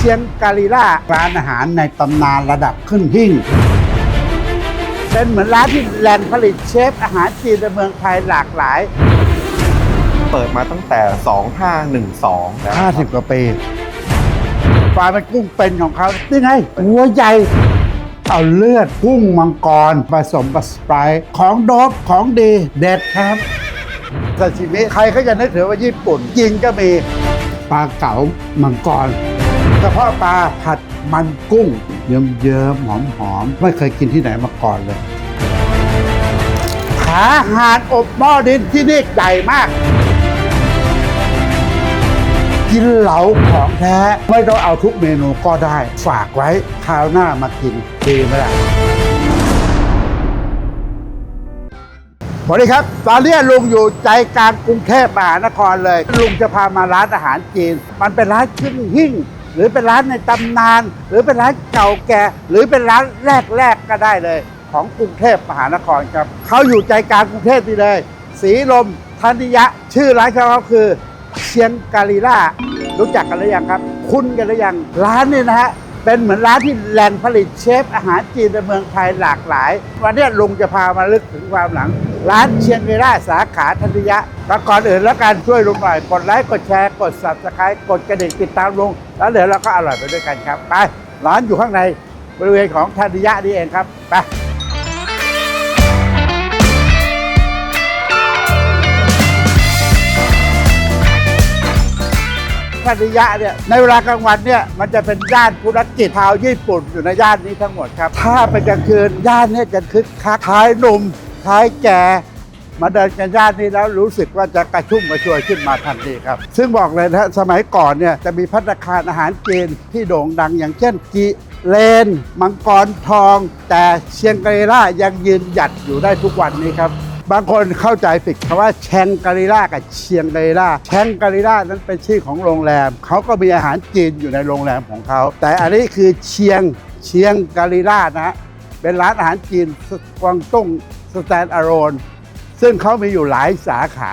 ชียงกาลีล่าร้านอาหารในตำนานระดับขึ้นหิ่ง เป็นเหมือนร้านที่แหล่งผลิตเชฟอาหารจีนในเมืองไทยหลากหลาย เปิดมาตั้งแต่ 2512แล้ว50 กว่าปีปลาเป็นกุ้งเป็นของเขานี่ไงหัวใหญ่ เอาเลือดกุ้งมังกรผสมกับสไปร์ของโดบของดีเด็ดครับซาชิมิใครเขาจะนึกถึงว่าญี่ปุ่นจริงก็มีปลาเก๋ามังกร กระเพาะปลาผัดมันกุ้ง เยิ้มๆหอมๆ ไม่เคยกินที่ไหนมาก่อนเลย ขาหาดอบหม้อดินที่นี่ใหญ่มาก กินเหลาของแท้ ไม่ต้องเอาทุกเมนูก็ได้ ฝากไว้คราวหน้ามากินดีไหมล่ะสวัสดีครับ ตอนนี้ลุงอยู่ใจกลางกรุงเทพมหานครเลย ลุงจะพามาร้านอาหารจีน มันเป็นร้านขึ้นหิ่ง หรือเป็นร้านในตำนาน หรือเป็นร้านเก่าแก่ หรือเป็นร้านแรกๆก็ได้เลย ของกรุงเทพมหานครครับเขาอยู่ใจกลางกรุงเทพนี่เลย สีลมธันยะ ชื่อร้านเขาคือเชียงกาลีล่ารู้จักกันหรือยังครับ คุ้นกันหรือยังร้านนี่นะฮะ เป็นเหมือนร้านที่แหล่งผลิตเชฟอาหารจีนในเมืองไทยหลากหลาย วันนี้ลุงจะพามาลึกถึงความหลัง ร้านเชียงกาลีล่าสาขาธัญยะแต่ก่อนอื่นแล้วการช่วยลุงหน่อย กดไลค์ กดแชร์ กด s u b สไครต์กดกระดิ่งติดตามลุง แล้วเดี๋ยวเราก็อร่อยไปด้วยกันครับ ไปร้านอยู่ข้างในบริเวณของธัญยะนี่เองครับ ไป พัทยาเนี่ยในเวลากลางวันเนี่ยมันจะเป็นย่านธุรกิจชาวญี่ปุ่นอยู่ในย่านนี้ทั้งหมดครับ ถ้าเป็นกลางคืนย่านนี้จะคึกคักชายหนุ่มชายแก่มาเดินกันย่านนี้แล้วรู้สึกว่าจะกระชุ่มกระชวยขึ้นมาทันทีครับ ซึ่งบอกเลยนะสมัยก่อนเนี่ยจะมีพัตตาคารอาหารจีนที่โด่งดังอย่างเช่นกิเลน มังกรทอง แต่เชียงกรล่ายังยืนหยัดอยู่ได้ทุกวันนี้ครับ บางคนเข้าใจผิดคำว่าแชงกาลีล่ากับเชียงกาลีล่าแชงกาลีล่านั้นเป็นชื่อของโรงแรมเขาก็มีอาหารจีนอยู่ในโรงแรมของเขา แต่อันนี้คือเชียงเชียงกาลีล่านะฮะเป็นร้านอาหารจีนกวางตุ้งสแตนอะโรนซึ่งเขามีอยู่หลายสาขา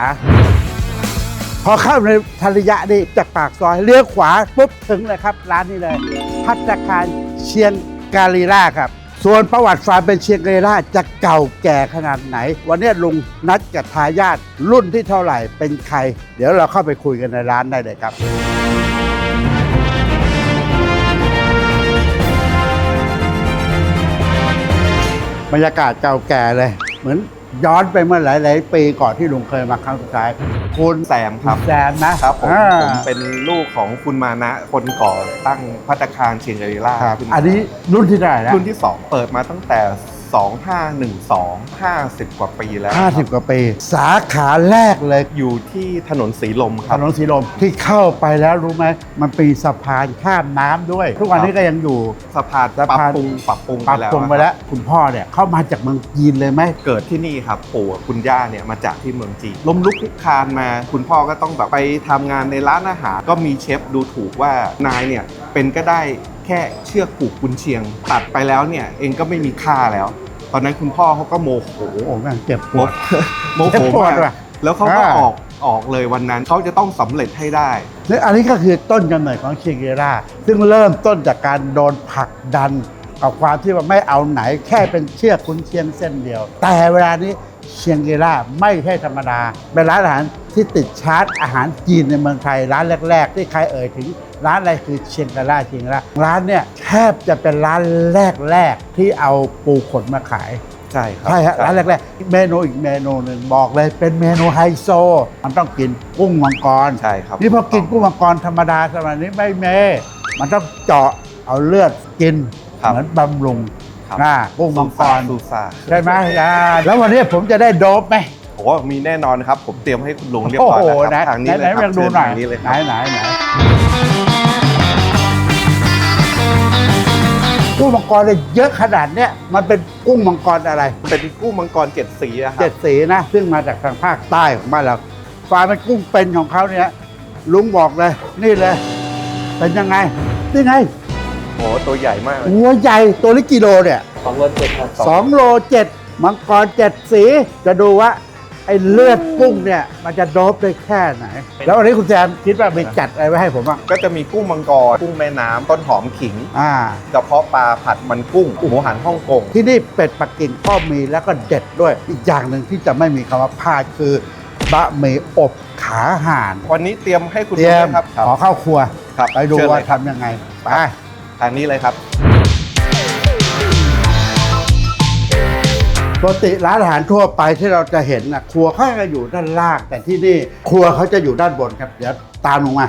พอเข้าในทะเลยะนี่จากปากซอยเลี้ยวขวาปุ๊บถึงเลยครับ ร้านนี้เลย พัตตาคารเชียงกาลีล่าครับ ส่วนประวัติความเป็นเชียงกาลีล่าจะเก่าแก่ขนาดไหน วันนี้ลุงนัดกับทายาทรุ่นที่เท่าไหร่เป็นใคร เดี๋ยวเราเข้าไปคุยกันในร้านได้เลยครับ บรรยากาศเก่าแก่เลย เหมือนย้อนไปเมื่อหลายๆปีก่อนที่ลุงเคยมาครั้งสุดท้ายคุณแซมครับแซมนะครับผมอ่าผมเป็นลูกของคุณมานะคนก่อตั้งพัตตาคารเชียงกาลีล่าครับขึ้นมาอันนี้รุ่นที่เท่าไหร่แล้วรุ่นที่ 2 เปิดมาตั้งแต่ 2512 50 กว่าปีแล้วห้าสิบกว่าปี สาขาแรกเลยอยู่ที่ถนนสีลมคถรับนนสีลมที่เข้าไปแล้วรู้ไหมมันปีสะพานข้ามน้ำด้วย ทุกวันนี้ก็ยังอยู่ สะพานสะปรับพาน ปรุงปรับปรุงปรับไปแล้วปรุงไปแล้ว คุณพ่อเนี่ยเข้ามาจากเมืองจีนเลยไหม เกิดที่นี่ครับปู่กับคุณย่าเนี่ยมาจากที่เมืองจีนล้มลุกคลุกคลานมา คุณพ่อก็ต้องแบบไปทำงานในร้านอาหาร ก็มีเชฟดูถูกว่านายเนี่ยเป็นก็ได้ แค่เชือกผูกกุนเชียง ตัดไปแล้วเนี่ยเองก็ไม่มีค่าแล้ว ตอนนั้นคุณพ่อเขาก็โมโหโอ้โหแม่งเจ็บปโมวดโมโหเจ็บปวมาดกว่ะแล้วเขาก็อ่าออกออกเลยวันนั้นเขาจะต้องสำเร็จให้ได้และอันนี้ก็คือต้นกำเนิดของเชียงเกราซึ่งเริ่มต้นจากการโดนผลักดันกับความที่ว่าไม่เอาไหนแค่เป็นเชือกคุณเชียงเส้นเดียว แต่เวลานี้เชียงเกราไม่ใช่ธรรมดาเป็นร้านอาหารที่ติดชาร์ตอาหารจีนในเมืองไทยร้านแรก ๆ ที่ใครเอ่ยถึง ร้านอะไรคือเชียงเกราเชียงเกราร้านเนี่ยแทบจะเป็นร้านแรกๆที่เอาปูขนมาขาย ใช่ครับใช่ฮะร้านแรกๆเมนูอีกเมนูหนึ่งบอกเลย เป็นเมนูไฮโซ มันต้องกินกุ้งมังกรใช่ครับนี่พอกินกุ้งมังกรธรรมดาสมัยนี้ไม่เมมันต้องเจาะเอาเลือดกินครับเหมือนบำรุงครับอ่ากุ้งมังกรซูซาใช่ไหมอ่าแล้ววันนี้ผมจะได้โดบไหมผมว่ามีแน่นอนครับ ผมเตรียมให้คุณลุงเรียบโอ้ร้อยโหแล้วคไหนรับทางนี้ไหนเลยไหนครัยังดูหน่อยเชิญทางนี้เลยไหคนรับไหนไหน กุ้งมังกรเลยเยอะขนาดเนี้ยมันเป็นกุ้งมังกรอะไรเป็นกุ้งมังกรเจ็ดสีอะครัเจ็บดสีนะซึ่งมาจากทางภาคใต้ของบ้านเราฟาร์มเป็นกุ้งเป็นของเขาเนี่ยลุงบอกเลย นี่เลย เป็นยังไงนี่ไงโอ้โหตัวใหญ่มากเลยหัวใหญ่ตัวนี้กิโลเนี่ย สองโลเจ็ดครับสองโลเจ็ดมังกรเจ็ดสีจะดูว่า ไอ้เลือดกุ้งเนี่ยมันจะโดบได้แค่ไหน แล้ววันนี้คุณแจมคิดว่ามีจัดอะไรไว้ให้ผมบ้างก็จะมีกุ้งมังกร กุ้งแม่น้ำต้นหอมขิงอ่ากระเพาะปลาผัดมันกุ้งหมูหันฮ่องกงที่นี่เป็ดปักกิ่งก็มีแล้วก็เด็ดด้วย อีกอย่างหนึ่งที่จะไม่มีคำว่าพลาดคือบะหมี่อบขาห่านวันนี้เตรียมให้คุณเตรียมด้วยครับขอเข้าครัว ครับไปดูเชิญว่าเลยครับ ทำยังไงไป ทางนี้เลยครับ ปกติร้านอาหารทั่วไปที่เราจะเห็นนะครัวเขาจะอยู่ด้านล่าง แต่ที่นี่ครัวเขาจะอยู่ด้านบนครับเดี๋ยวตามลงมา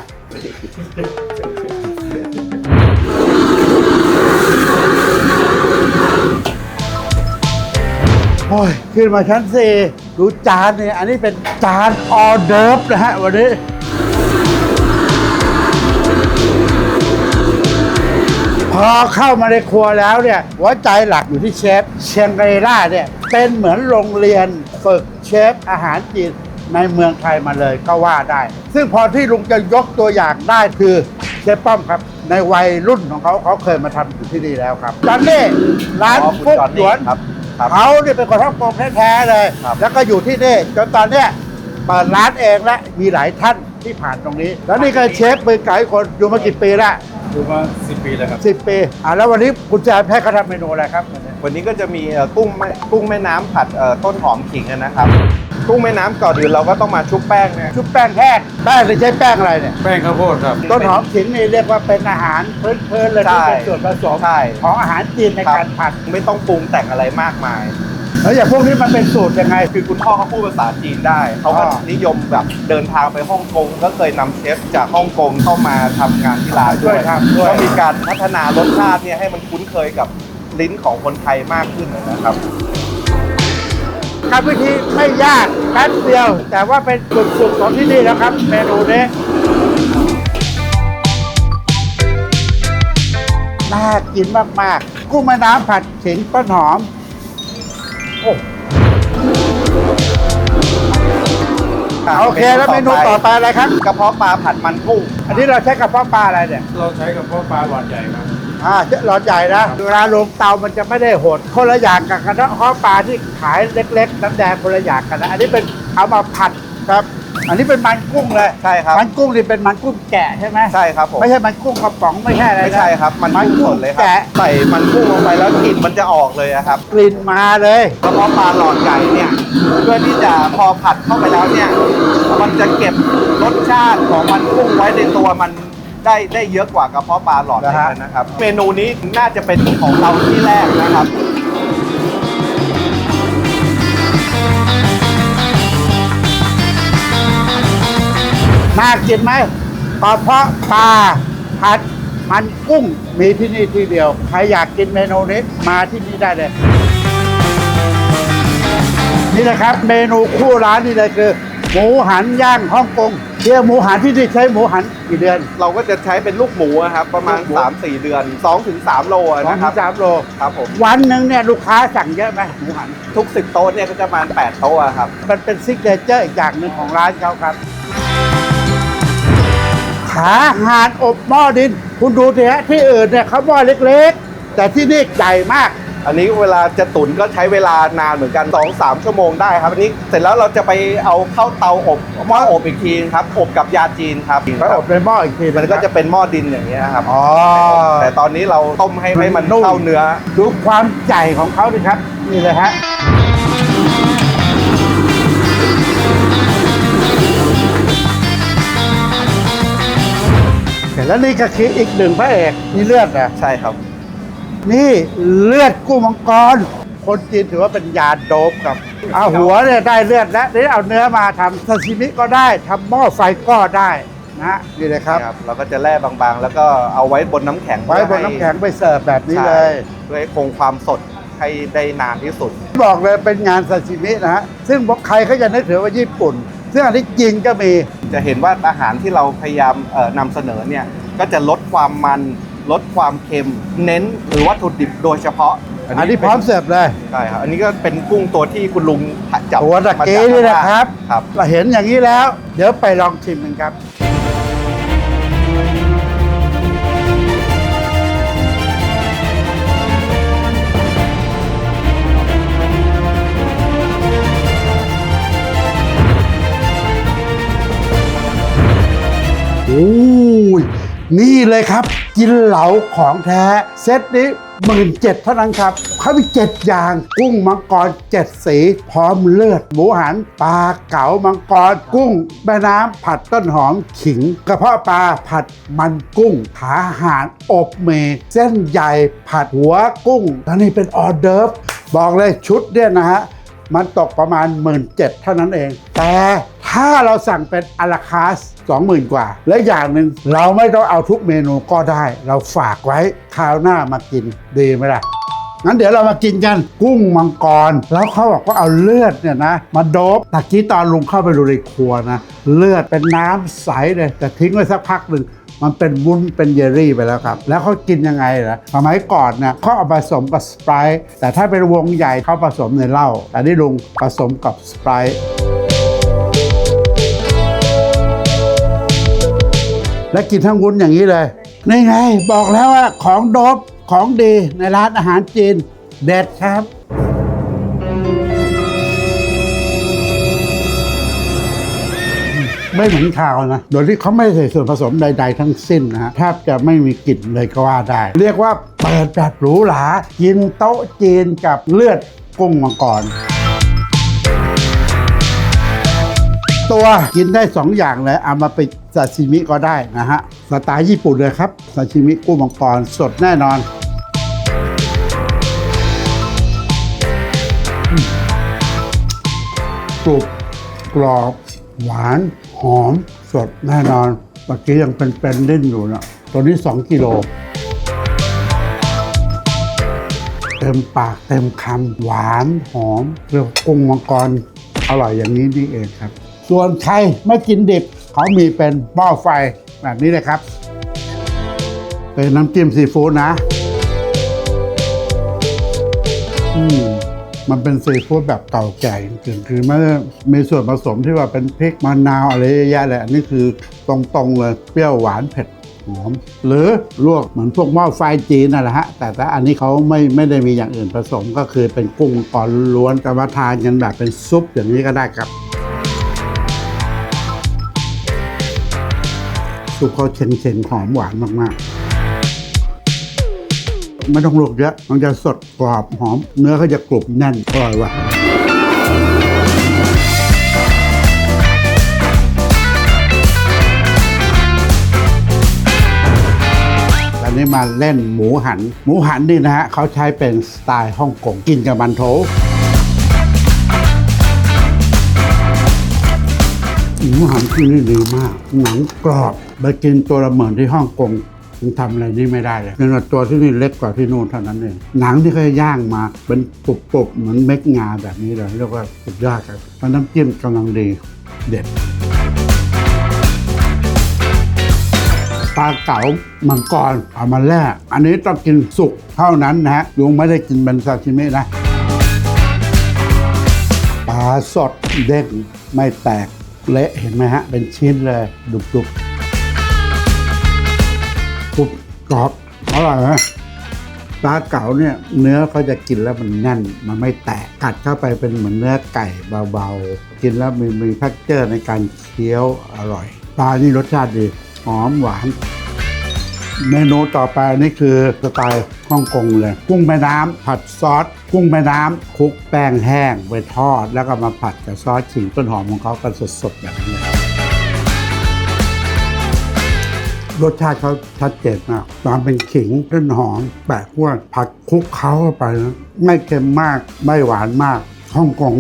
โอ้ยขึ้นมาชั้นสี่ดูจานเนี่ยอันนี้เป็นจานออเดิร์ฟนะฮะวันนี้ อเข้ามาในครัวแล้วเนี่ยหัวใจหลักอยู่ที่เชฟ เชียงไกรล่าเนี่ยเป็นเหมือนโรงเรียนฝึกเชฟอาหารจีนในเมืองไทยมาเลยก็ว่าได้ ซึ่งพอที่ลุงจะยกตัวอย่างได้คือเชฟป้อมครับ ในวัยรุ่นของเขาเขาเคยมาทำอยู่ที่นี่แล้วครับจอนนี่ร้านอ๋อคุณฟุกจอนหยนี่วน ครับครับ เขาเนี่ยเป็นคนฮ่องกงแท้ๆเลย ครับ แล้วก็อยู่ที่นี่จนตอนเนี้ยเปิดร้านเองและมีหลายท่าน ที่ผ่านตรงนี้ แล้วนี่ก็เชฟมือไก่คนอยู่มากี่ปีละอยู่มาสิปีแล้วครับสิบปีอ่าแล้ววันนี้คุณแจมให้เขาทำเมนูอะไรครับวันนี้ก็จะมีเอ่อกุ้งแม่กุ้งแม่น้ำผัดเอ่อต้นหอมขิงอะนะครับกุ้งแม่น้ำก่อนอื่นเราก็ต้องมาชุบแป้งเนี่ยชุบแป้งแห้งแป้งนี่ใช้แป้งอะไรเนี่ยแป้งข้าวโพดครับต้นหอมขิงนี่เรียกว่าเป็นอาหารพื้นๆเลยที่เป็นส่วนผสมใช่ของอาหารจีนในครับการผัดไม่ต้องปรุงแต่งอะไรมากมาย แล้วอย่างพวกนี้มันเป็นสูตรยังไง คือคุณพ่อเขาพูดภาษาจีนได้ เขาก็อ๋อนิยมแบบเดินทางไปฮ่องกง ก็เคยนำเชฟจากฮ่องกงเข้ามาทำงานที่ร้านด้วยช่วยทำด้วย ก็มีการพัฒนารสชาติเนี่ยให้มันคุ้นเคยกับลิ้นของคนไทยมากขึ้นนะครับกรรมวิธีไม่ยากแป๊บเดียว แต่ว่าเป็นสุดๆของที่นี่แล้วครับ เมนูนี้น่ากินมาก ๆ กุ้งแม่น้ำผัดขิงต้นหอมโอ้ โอเคแล้วเมนูต่อไปอะไรครับกระเพาะปลาผัดมันกุ้งอันนี้เราใช้กระเพาะปลาอะไรเนี่ยเราใช้กับพ่อปลาหวานใหญ่ครับอ่าหลอดใหญ่นะเวลาลงเตามันจะไม่ได้โหดคนละอย่างกับกระเพาะปลาที่ขายเล็กๆน้ำแดงคนละอย่างกันนะอันนี้เป็นเอามาผัดครับ อันนี้เป็นมันกุ้งเลยใช่ครับ มันกุ้งนี่เป็นมันกุ้งแกะใช่ไหมใช่ครับผมไม่ใช่มันกุ้งกระป๋องไม่ใช่อะไรนะ ไม่ใช่ครับ มันมันกุ้งกุ้สงดเลยครับแกะใส่มันกุ้งลงไปแล้วกลิ่นมันจะออกเลยอะครับกลิ่นมาเลย กระเพาะปลาหลอดใหญ่เนี่ยเพื่อที่จะพอผัดเข้าไปแล้วเนี่ย มันจะเก็บรสชาติของมันกุ้งไว้ในตัวมันได้ได้เยอะกว่ากระเพาะปลาหลอดนะฮะเลยนะครับ เมนูนี้น่าจะเป็นของเราที่แรกนะครับ น่ากินไหมกระเพาะปลาผัดมันกุ้งมีที่นี่ที่เดียว ใครอยากกินเมนูนี้มาที่นี่ได้เลย นี่นะครับเมนูคู่ร้านนี่เลยคือ หมูหันย่างฮ่องกงเรียกหมูหันที่นี่ใช้หมูหันกี่เดือน เราก็จะใช้เป็นลูกหมูอะครับ ประมาณลูกหมู3-4 เดือน 2-3 โลอะสองนะคถึรับงสามโล ครับผม วันหนึ่งเนี่ยลูกค้าสั่งเยอะไหมหมูหัน ทุก 10 โต๊ะเนี่ยก็จะประมาณ 8 โต๊ะอะครับ มันเป็นซิกเนเจอร์อีกอย่างหนึ่งของร้านเขาครับ ขาห่านอบหม้อดิน คุณดูสิฮะที่อื่นเนี่ยเขาหม้อเล็กๆ แต่ที่นี่ใหญ่มาก อันนี้เวลาจะตุ๋นก็ใช้เวลานานเหมือนกัน 2-3 ชั่วโมงได้ครับ อันนี้เสร็จแล้วเราจะไปเอาเข้าเตาอบหม้ออบอีกทีครับ อบกับยาจีนครับไปอบในหม้ออีกทีมันก็จะเป็นหม้อดินอย่างเงี้ยครับอ๋อแต่ตอนนี้เราต้มให้ให้มันนุ่มเข้าเนื้อดูความใหญ่ของเขาดิครับ นี่เลยฮะ แล้วนี่ก็คืออีกหนึ่งพระเอกมีเลือดอะใช่ครับ นี่เลือดกุ้งมังกร คนจีนถือว่าเป็นยาโดบครับเอาหัวเนี่ยได้เลือดแล้วนี่เอาเนื้อมาทำซาชิมิก็ได้ทำหม้อไฟก็ได้นะฮะนี่เลยครับครับเราก็จะแล่บางๆ แล้วก็เอาไว้บนน้ำแข็งไว้บนน้ำแข็งไปเสิร์ฟแบบนี้ใช่เลยเพื่อให้คงความสดให้ได้นานที่สุด บอกเลยเป็นงานซาชิมินะฮะซึ่งบอกใครเขาจะนึกถึงว่าญี่ปุ่น ซึ่งอันนี้จริงก็มี จะเห็นว่าอาหารที่เราพยายามเอ่อนำเสนอเนี่ยก็จะลดความมันลดความเค็ม เน้นหรือวัตถุดิบโดยเฉพาะ อันนี้พร้อมเสิร์ฟเลยใช่ครับอันนี้ก็เป็นกุ้งตัวที่คุณลุงจับตัวตะมาเกีจากนี่นะครับครับ เราเห็นอย่างนี้แล้ว เดี๋ยวไปลองชิมกันครับ นี่เลยครับ กินเหลาของแท้ เซตนี้หมื่นเจ็ดเท่านั้นครับเขามีเจ็ดอย่าง กุ้งมังกรเจ็ดสี พร้อมเลือด หมูหัน ปลาเก๋ามังกร กุ้งแม่น้ำผัดต้นหอมขิง กระเพาะปลาผัดมันกุ้ง ขาห่านอบเม เส้นใหญ่ผัดหัวกุ้งแล้วนี่เป็นออเดิร์ฟบอกเลยชุดเนี่ยนะฮะ มันตกประมาณ 1 7ื่นเท่านั้นเอง แต่ถ้าเราสั่งเป็นอลาคาส20,000 กว่า และอย่างหนึ่งเราไม่ต้องเอาทุกเมนูก็ได้ เราฝากไว้คราวหน้ามากินดีไหมล่ะงั้นเดี๋ยวเรามากินกันกุ้งมังกร แล้วเขาบอกว่าเอาเลือดเนี่ยนะ มาโดบตะกี้ตอนลุงเข้าไปดูในครัวนะ เลือดเป็นน้ำใสเลยแต่ทิ้งไว้สักพักหนึ่ง มันเป็นวุ้นเป็นเยลลี่ไปแล้วครับ แล้วเขากินยังไงล่ะสมัยก่อนเนี่ยเขาเอาผสมกับสไปร์แต่ถ้าเป็นวงใหญ่เขาผสมในเหล้าแต่นี่ลุงผสมกับสไปร์และกินทั้งวุ้นอย่างนี้เลย นี่ไง บอกแล้วว่าของโดบของดีในร้านอาหารจีนเด็ดครับ ไม่เหมือนข่าวนะ โดยที่เขาไม่ใส่ส่วนผสมใด ๆ ทั้งสิ้นนะฮะแทบจะไม่มีกลิ่นเลยก็ว่าได้ เรียกว่าเปิดแบบหรูหรา กินโต๊ะจีนกับเลือดกุ้งมังกรตัวกินได้ 2 อย่างเลยเอามาไปซาชิมิก็ได้นะฮะสไตล์ญี่ปุ่นเลยครับซาชิมิกุ้งมังกรสดแน่นอนกรุบกรอบหวาน หอมสดแน่นอนเมื่อกี้ยังเป็นเป็นเล่นอยู่นะตัวนี้ 2 กิโล เต็มปากเต็มคำหวานหอมเรียกกุ้งมังกรอร่อยอย่างนี้นี่เองครับ ส่วนใครไม่กินดิบ เขามีเป็นหม้อไฟแบบนี้เลยครับ เป็นน้ำจิ้มซีฟู้ดนะ อืม มันเป็นซีฟู้ดแบบเก่าแก่จริงๆคือไม่ได้มีส่วนผสมที่ว่าเป็นพริกมะนาวอะไรเยอะแยะเลยนนี้คือตรงๆเลยเปรี้ยวหวานเผ็ดหอมหรือลวกเหมือนพวกหม้อไฟจีนนั่นแหละฮะแต่ถ้าอันนี้เขาไม่ไม่ได้มีอย่างอื่นผสมก็คือเป็นกุ้งมังกรล้วนจะมาทานกันแบบเป็นซุปอย่างนี้ก็ได้ครับซุปเขาเชงๆหอมหวานมากๆ ไม่ต้องลวกเยอะ มันจะสดกรอบหอม เนื้อเขาจะกรุบแน่นอร่อยว่ะอันนี้มาเล่นหมูหัน หมูหันนี่นะฮะเขาใช้เป็นสไตล์ฮ่องกงกินกับมันโถหมูหันที่นี่ดีมากหนังกรอบไปกินตัวละเหมือนที่ฮ่องกง ยังทำอะไรนี่ไม่ได้เลยขนาดตัวที่นี่เล็กกว่าที่นู่นเท่านั้นเองหนังที่เขาย่างมาเป็นปุบๆเหมือนเม็ดงาแบบนี้เลยเรียกว่าสุดยอดครับมันน้ำจิ้มกำลังดีเด็ดปลาเก๋ามังกรเอามาแล่อันนี้ต้องกินสุกเท่านั้นนะฮะลุงไม่ได้กินเป็นซาชิมินะปลาสดเด้งไม่แตกเละเห็นไหมฮะ เป็นชิ้นเลยดุบๆ กรุบกรอบอร่อยไหมปลาเก๋าเนี่ยเนื้อเขาจะกินแล้วมันแน่น มันไม่แตกกัดเข้าไปเป็นเหมือนเนื้อไก่เบาๆ กินแล้วมีมีแพคเจอร์ในการเคี้ยวอร่อย ปลานี่รสชาติดีหอมหวาน เมนูต่อไปนี่คือสไตล์ฮ่องกงเลย กุ้งแม่น้ำผัดซอส กุ้งแม่น้ำคลุกแป้งแห้งไปทอด แล้วก็มาผัดกับซอสขิงต้นหอมของเขากันสดๆแบบนี้ครับ รสชาติเขาชัดเจนมากความเป็นขิงต้นหอมแปะกล้วผัดคลุกเคล้าเข้าไปนะไม่เค็มมากไม่หวานมากฮ่องกง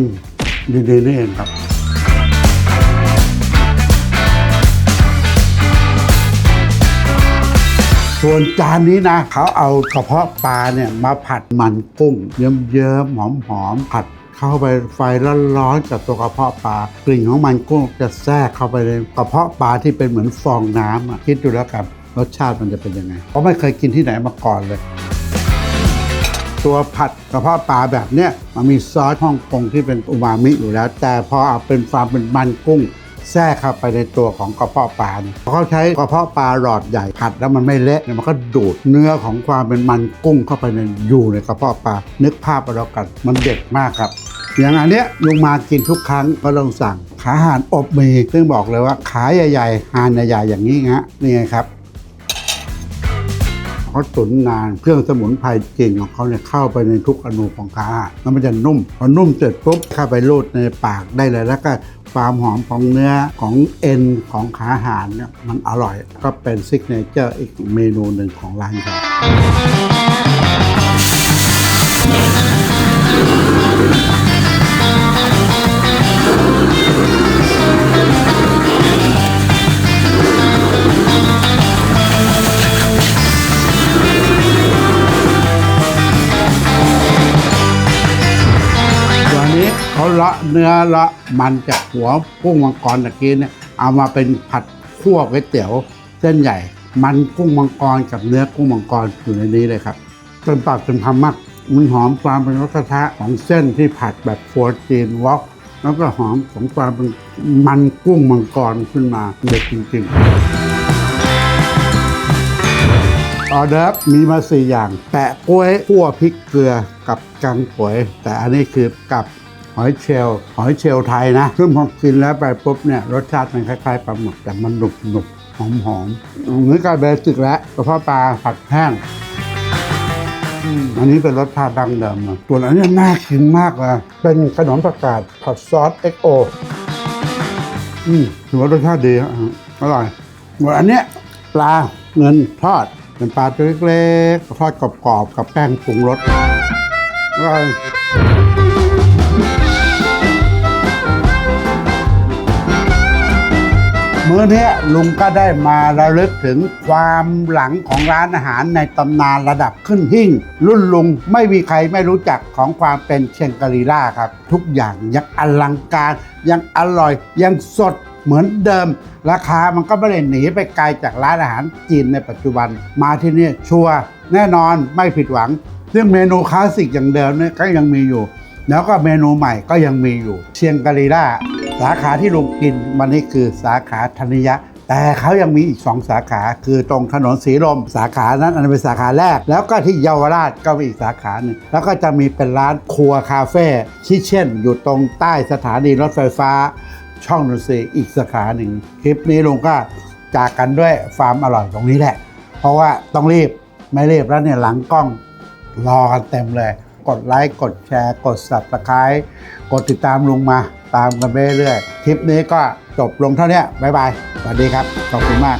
ดีๆนี่เองครับส่วนจานนี้นะเขาเอากระเพาะปลาเนี่ยมาผัดมันกุ้งเยิ้มๆหอมๆผัด เข้าไปไฟร้อนๆกับตัวกระเพาะปลากลิ่นของมันกุ้งจะแทรกเข้าไปในกระเพาะปลาที่เป็นเหมือนฟองน้ำอะคิดดูแล้วกันรสชาติมันจะเป็นยังไงเพราะไม่เคยกินที่ไหนมาก่อนเลย ตัวผัดกระเพาะปลาแบบเนี้ยมันมีซอสฮ่องกงที่เป็นอูมามิอยู่แล้ว แต่พอเอาเป็นความเป็นมันกุ้งแทรกเข้าไปในตัวของกระเพาะปลาเนี่ยเขาใช้กระเพาะปลาหลอดใหญ่ผัดแล้วมันไม่เละเนี่ยมันก็ดูดเนื้อของความเป็นมันกุ้งเข้าไปในอยู่ในกระเพาะปลานึกภาพไปแล้วกัน มันเด็ดมากครับ อย่างอันเนี้ยลุงมากินทุกครั้งก็ต้องสั่ง ขาห่านอบมีซึ่งบอกเลยว่าขาใหญ่ๆห่านใหญ่ๆอย่างนี้ฮะนี่ไงครับเขาตุ๋นนานเครื่องสมุนไพรจริงของเขาเนี่ยเข้าไปในทุกอนูของขาห่านแล้วมันจะนุ่มพอนุ่มเสร็จปุ๊บเข้าไปรูดในปากได้เลยแล้วก็ความหอมของเนื้อของเอ็นของขาห่านเนี่ยมันอร่อย ก็เป็นซิกเนเจอร์อีกเมนูหนึ่งของร้านครับตัว ละเนื้อละมันจากหัวกุ้งมังกรตะกี้เนี่ยเอามาเป็นผัดคั่วก๋วยเตี๋ยวเส้นใหญ่ มันกุ้งมังกรกับเนื้อกุ้งมังกรอยู่ในนี้เลยครับจนปากจนคำมากมันหอมความเป็นรสกระทะของเส้นที่ผัดแบบโฟร์จีนวอกแล้วก็หอมของความเป็นมันกุ้งมังกรขึ้นมาเด็ดจริงๆออเดิร์ฟมีมาสี่อย่าง แปะกล้วยคั่วพริกเกลือกับกังป่วย แต่อันนี้คือกับ หอยเชลล์หอยเชลล์ไทยนะซึ่งพอกินแล้วไปปุ๊บเนี่ยรสชาติมันคล้ายๆปลาหมึกแต่มันหนุบหนุบหอมหอมๆนี่ก็เบสิกแล้วกระเพาะปลาผัดแห้งอันนี้เป็นรสชาติดังเดิมนะส่วนอันนี้น่ากินมากเลยเป็นขนมผักกาดผัดซอสเอ็กโออืมถือว่ารสชาติดีอร่อยส่วนอันเนี้ยปลาเงินทอดเป็นปลาตัวเล็กๆทอดกรอบๆกับแป้งปรุงรสอร่อย มื้อนี้ลุงก็ได้มาระลึกถึงความหลังของร้านอาหารในตำนานระดับขึ้นหิ่ง รุ่นลุงไม่มีใครไม่รู้จักของความเป็นเชียงกรีล่าครับ ทุกอย่างยังอลังการยังอร่อยยังสดเหมือนเดิม ราคามันก็ไม่ได้หนีไปไกลจากร้านอาหารจีนในปัจจุบัน มาที่นี่ชัวร์แน่นอนไม่ผิดหวัง ซึ่งเมนูคลาสสิกอย่างเดิมเนี่ยก็ยังมีอยู่ แล้วก็เมนูใหม่ก็ยังมีอยู่ เชียงกาลีล่า สาขาที่ลุงกินมันนี่คือสาขาธนิยะ แต่เขายังมีอีก2สาขาคือตรงถนนสีลม สาขานั้นอันเป็นสาขาแรก แล้วก็ที่เยาวราชก็มีอีกสาขาหนึ่งแล้วก็จะมีเป็นร้านครัวคาเฟ่ชิเช่น อยู่ตรงใต้สถานีรถไฟฟ้า ช่องดนตรีอีกสาขาหนึ่งคลิปนี้ลุงก็จากกันด้วยความอร่อยตรงนี้แหละ เพราะว่าต้องรีบไม่รีบแล้วเนี่ยหลังกล้องรอกันเต็มเลย กดไลค์กดแชร์ กด subscribe กดติดตามลุงมา ตามกันไปเรื่อยๆ คลิปนี้ก็จบลงเท่านี้บ๊ายบาย สวัสดีครับ ขอบคุณมาก